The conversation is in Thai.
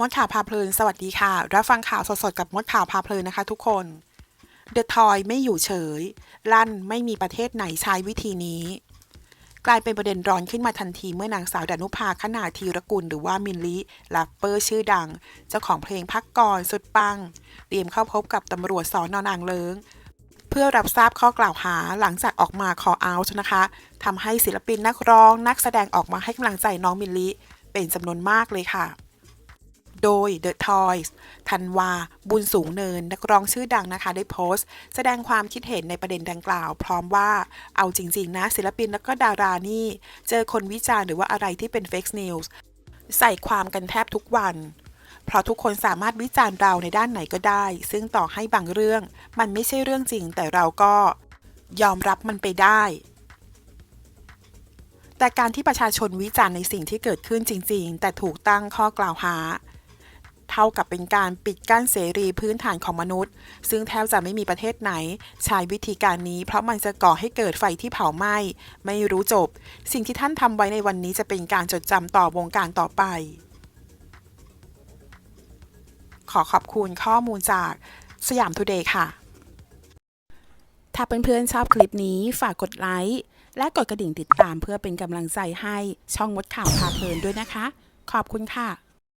มดข่าวพาเพลิน สวัสดีค่ะ รับฟังข่าวสดๆ กับมดข่าวพาเพลินนะคะทุกคน เดอะทอยไม่อยู่เฉย ลั่นไม่มีประเทศไหนใช้วิธีนี้ กลายเป็นประเด็นร้อนขึ้นมาทันทีเมื่อนางสาวดานุภาขนาธีรกุล หรือว่ามินลิแรปเปอร์ชื่อดัง เจ้าของเพลงพักก่อนสุดปัง เตรียมเข้าพบกับตำรวจสอนอนางเลิงเพื่อรับทราบข้อกล่าวหาหลังจากออกมา call out นะคะทำให้ศิลปินนักร้องนักแสดงออกมาให้กำลังใจน้องมิลลิเป็นจำนวนมากเลยค่ะ โดย The Toys ธันวา บุญสูงเนิน นักร้องชื่อดังนะคะ ได้โพสต์ แสดงความคิดเห็นในประเด็นดังกล่าว พร้อมว่าเอาจริง ๆ นะ ศิลปินแล้วก็ดารานี่ เจอคนวิจารณ์หรือว่าอะไรที่เป็น fake news ใส่ความกันแทบทุกวันเพราะทุกคนสามารถวิจารณ์เราในด้านไหนก็ได้ ซึ่งต่อให้บางเรื่อง มันไม่ใช่เรื่องจริง แต่เราก็ยอมรับมันไปได้ แต่การที่ประชาชนวิจารณ์ในสิ่งที่เกิดขึ้นจริง ๆ แต่ถูกตั้งข้อกล่าวหา เท่ากับเป็นการปิดกั้นเสรีพื้นฐานของมนุษย์ ซึ่งแทบจะไม่มีประเทศไหน ใช้วิธีการนี้ เพราะมันจะก่อให้เกิดไฟที่เผาไหม้ไม่รู้จบ สิ่งที่ท่านทำไว้ในวันนี้จะเป็นการจดจำต่อวงการต่อไป ขอขอบคุณข้อมูลจากสยามทูเดย์ค่ะ ถ้าเพื่อนๆชอบคลิปนี้ฝากกดไลค์และกดกระดิ่งติดตามเพื่อเป็นกำลังใจให้ช่องมดข่าวพาเพลินด้วยนะคะ ขอบคุณค่ะ